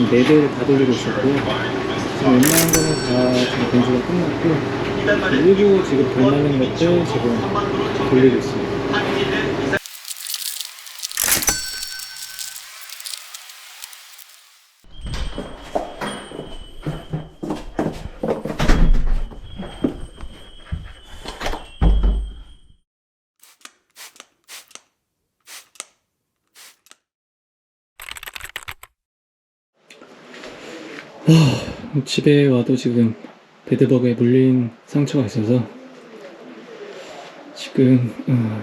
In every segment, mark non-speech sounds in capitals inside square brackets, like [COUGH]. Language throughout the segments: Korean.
지금 4대를 다 돌리고 있었고 지금 웬만한 거는 다 지금 공주가 끝났고 일부 지금 덜 말린 것들 지금 돌리고 있습니다. 집에 와도 지금 베드버그에 물린 상처가 있어서 지금 어,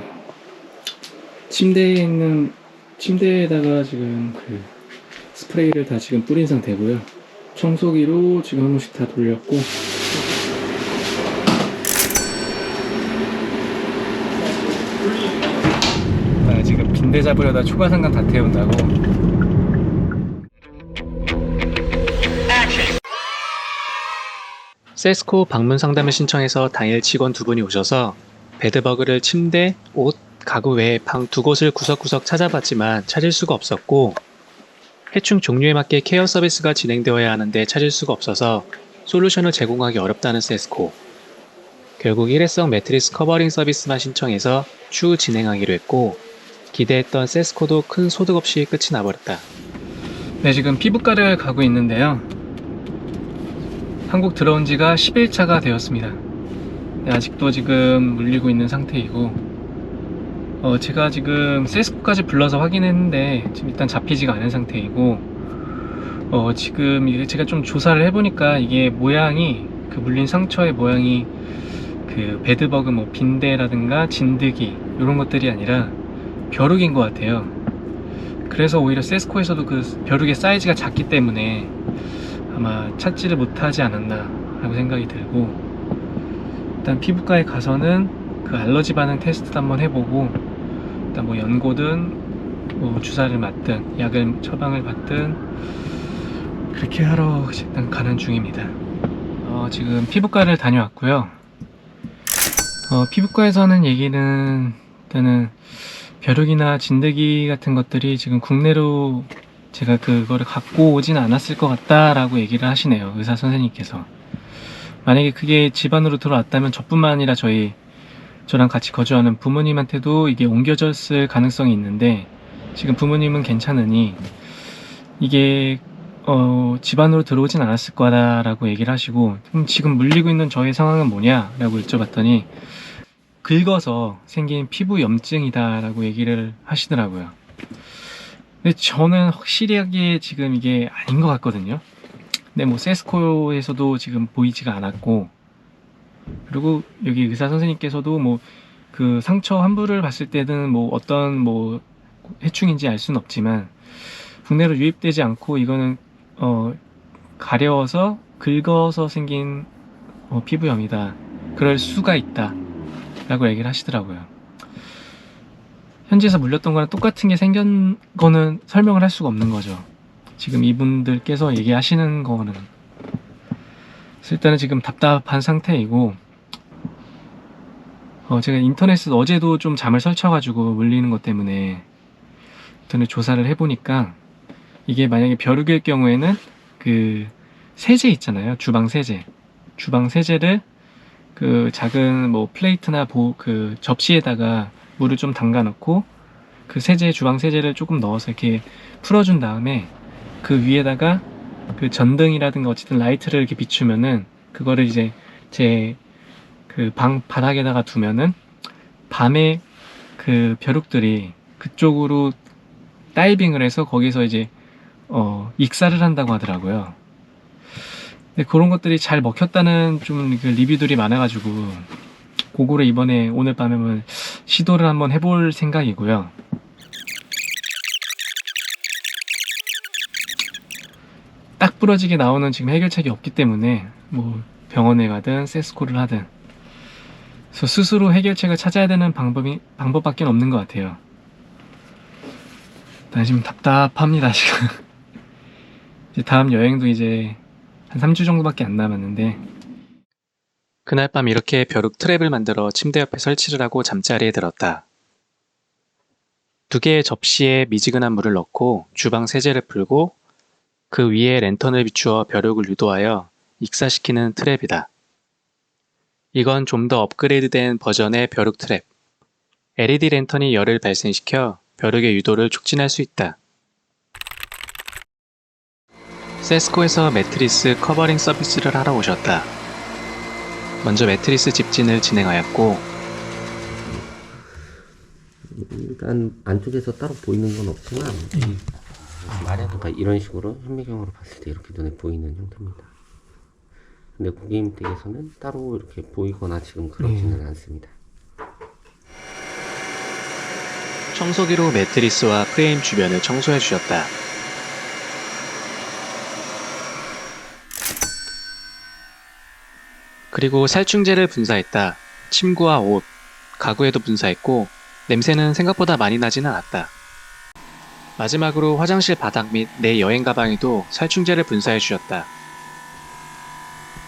침대에 있는 침대에다가 지금 그 스프레이를 다 지금 뿌린 상태고요. 청소기로 지금 한 번씩 다 돌렸고. 아, 지금 빈대 잡으려다 초과 상관 다 태운다고 세스코 방문 상담을 신청해서 당일 직원 두 분이 오셔서 베드버그를 침대, 옷, 가구 외에 방 두 곳을 구석구석 찾아봤지만 찾을 수가 없었고 해충 종류에 맞게 케어 서비스가 진행되어야 하는데 찾을 수가 없어서 솔루션을 제공하기 어렵다는 세스코. 결국 일회성 매트리스 커버링 서비스만 신청해서 추후 진행하기로 했고 기대했던 세스코도 큰 소득 없이 끝이 나버렸다. 네, 지금 피부과를 가고 있는데요. 한국 들어온 지가 10일차가 되었습니다. 네, 아직도 지금 물리고 있는 상태이고, 어, 제가 지금 세스코까지 불러서 확인했는데, 지금 일단 잡히지가 않은 상태이고, 어, 지금 제가 좀 조사를 해보니까 이게 모양이, 그 물린 상처의 모양이 그 베드버그 뭐 빈대라든가 진드기, 이런 것들이 아니라 벼룩인 것 같아요. 그래서 오히려 세스코에서도 그 벼룩의 사이즈가 작기 때문에 아마 찾지를 못하지 않았나 라고 생각이 들고 일단 피부과에 가서는 그 알러지 반응 테스트도 한번 해보고 일단 뭐 연고든 뭐 주사를 맞든 약을 처방을 받든 그렇게 하러 일단 가는 중입니다. 어, 지금 피부과를 다녀왔고요. 어, 피부과에서는 얘기는 일단은 벼룩이나 진드기 같은 것들이 지금 국내로 제가 그거를 갖고 오진 않았을 것 같다라고 얘기를 하시네요. 의사 선생님께서. 만약에 그게 집안으로 들어왔다면 저뿐만 아니라 저희 저랑 같이 거주하는 부모님한테도 이게 옮겨졌을 가능성이 있는데 지금 부모님은 괜찮으니 이게 어, 집안으로 들어오진 않았을 거다라고 얘기를 하시고 그럼 지금 물리고 있는 저의 상황은 뭐냐라고 여쭤봤더니 긁어서 생긴 피부 염증이다라고 얘기를 하시더라고요. 근데 저는 확실하게 지금 이게 아닌 것 같거든요. 근데 뭐 세스코에서도 지금 보이지가 않았고, 그리고 여기 의사 선생님께서도 뭐 그 상처 환부를 봤을 때는 뭐 어떤 뭐 해충인지 알 수는 없지만 국내로 유입되지 않고 이거는 어 가려워서 긁어서 생긴 어, 피부염이다. 그럴 수가 있다. 라고 얘기를 하시더라고요. 현지에서 물렸던 거랑 똑같은 게 생긴 거는 설명을 할 수가 없는 거죠. 지금 이분들께서 얘기하시는 거는. 일단은 지금 답답한 상태이고, 어, 제가 인터넷에 어제도 좀 잠을 설쳐가지고 물리는 것 때문에 인터넷 조사를 해보니까 이게 만약에 벼룩일 경우에는 그 세제 있잖아요. 주방 세제. 주방 세제를 그 작은 뭐 플레이트나 보, 그 접시에다가 물을 좀 담가 놓고 그 세제 주방 세제를 조금 넣어서 이렇게 풀어준 다음에 그 위에다가 그 전등이라든가 어쨌든 라이트를 이렇게 비추면은 그거를 이제 제 그 방 바닥에다가 두면은 밤에 그 벼룩들이 그쪽으로 다이빙을 해서 거기서 이제 어 익사를 한다고 하더라고요. 근데 그런 것들이 잘 먹혔다는 좀 그 리뷰들이 많아가지고 그거를 이번에 오늘 밤에는 시도를 한번 해볼 생각이고요. 딱 부러지게 나오는 지금 해결책이 없기 때문에 뭐 병원에 가든 세스코를 하든 스스로 해결책을 찾아야 되는 방법이 방법밖에 없는 것 같아요. 나 지금 답답합니다 지금. [LAUGHS] 다음 여행도 이제 한 3주 정도밖에 안 남았는데 그날 밤 이렇게 벼룩 트랩을 만들어 침대 옆에 설치를 하고 잠자리에 들었다. 두 개의 접시에 미지근한 물을 넣고 주방 세제를 풀고 그 위에 랜턴을 비추어 벼룩을 유도하여 익사시키는 트랩이다. 이건 좀 더 업그레이드된 버전의 벼룩 트랩. LED 랜턴이 열을 발생시켜 벼룩의 유도를 촉진할 수 있다. 세스코에서 매트리스 커버링 서비스를 하러 오셨다. 먼저 매트리스 집진을 진행하였고 일단 안쪽에서 따로 보이는 건 없지만 그러니까 이런 식으로 현미경으로 봤을 때 이렇게 눈에 보이는 형태입니다. 근데 고객님 댁에서는 따로 이렇게 보이거나 지금 그러지는 않습니다. 청소기로 매트리스와 프레임 주변을 청소해 주셨다. 그리고 살충제를 분사했다. 침구와 옷, 가구에도 분사했고 냄새는 생각보다 많이 나진 않았다. 마지막으로 화장실 바닥 및 내 여행 가방에도 살충제를 분사해 주셨다.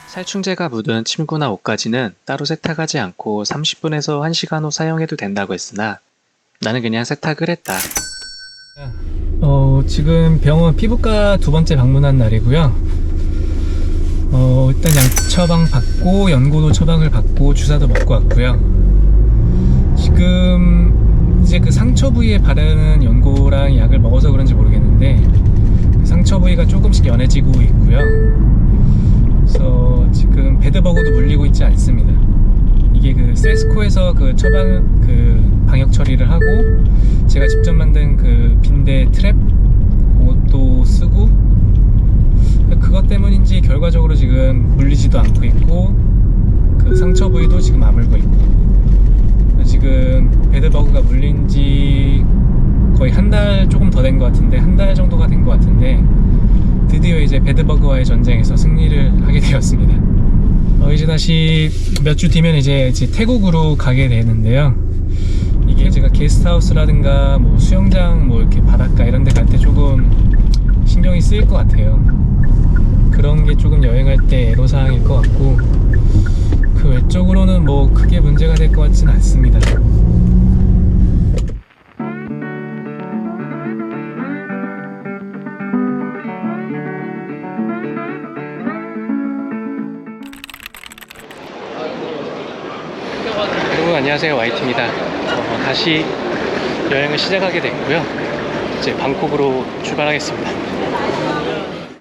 살충제가 묻은 침구나 옷까지는 따로 세탁하지 않고 30분에서 1시간 후 사용해도 된다고 했으나 나는 그냥 세탁을 했다. 어, 지금 병원 피부과 두 번째 방문한 날이고요. 어, 일단 약 처방 받고 연고도 처방을 받고 주사도 먹고 왔고요. 지금 이제 그 상처 부위에 바르는 연고랑 약을 먹어서 그런지 모르겠는데 그 상처 부위가 조금씩 연해지고 있고요. 그래서 지금 베드버그도 물리고 있지 않습니다. 이게 그 세스코에서 그 처방 그 방역 처리를 하고 제가 직접 만든 그 빈대 트랩 그것도 쓰고 그것 때문인지 결과적으로 지금 물리지도 않고 있고 그 상처 부위도 지금 아물고 있고 지금 베드버그가 물린 지 거의 한 달 조금 더 된 것 같은데 한 달 정도가 된 것 같은데 드디어 이제 베드버그와의 전쟁에서 승리를 하게 되었습니다. 어, 이제 다시 몇 주 뒤면 이제, 이제 태국으로 가게 되는데요. 이게 제가 게스트하우스라든가 뭐 수영장 뭐 이렇게 바닷가 이런 데 갈 때 조금 신경이 쓰일 것 같아요. 게 조금 여행할 때 애로사항일 것 같고 그 외적으로는 뭐 크게 문제가 될 것 같지는 않습니다. 여러분 안녕하세요 YT입니다. 어, 다시 여행을 시작하게 됐고요. 이제 방콕으로 출발하겠습니다.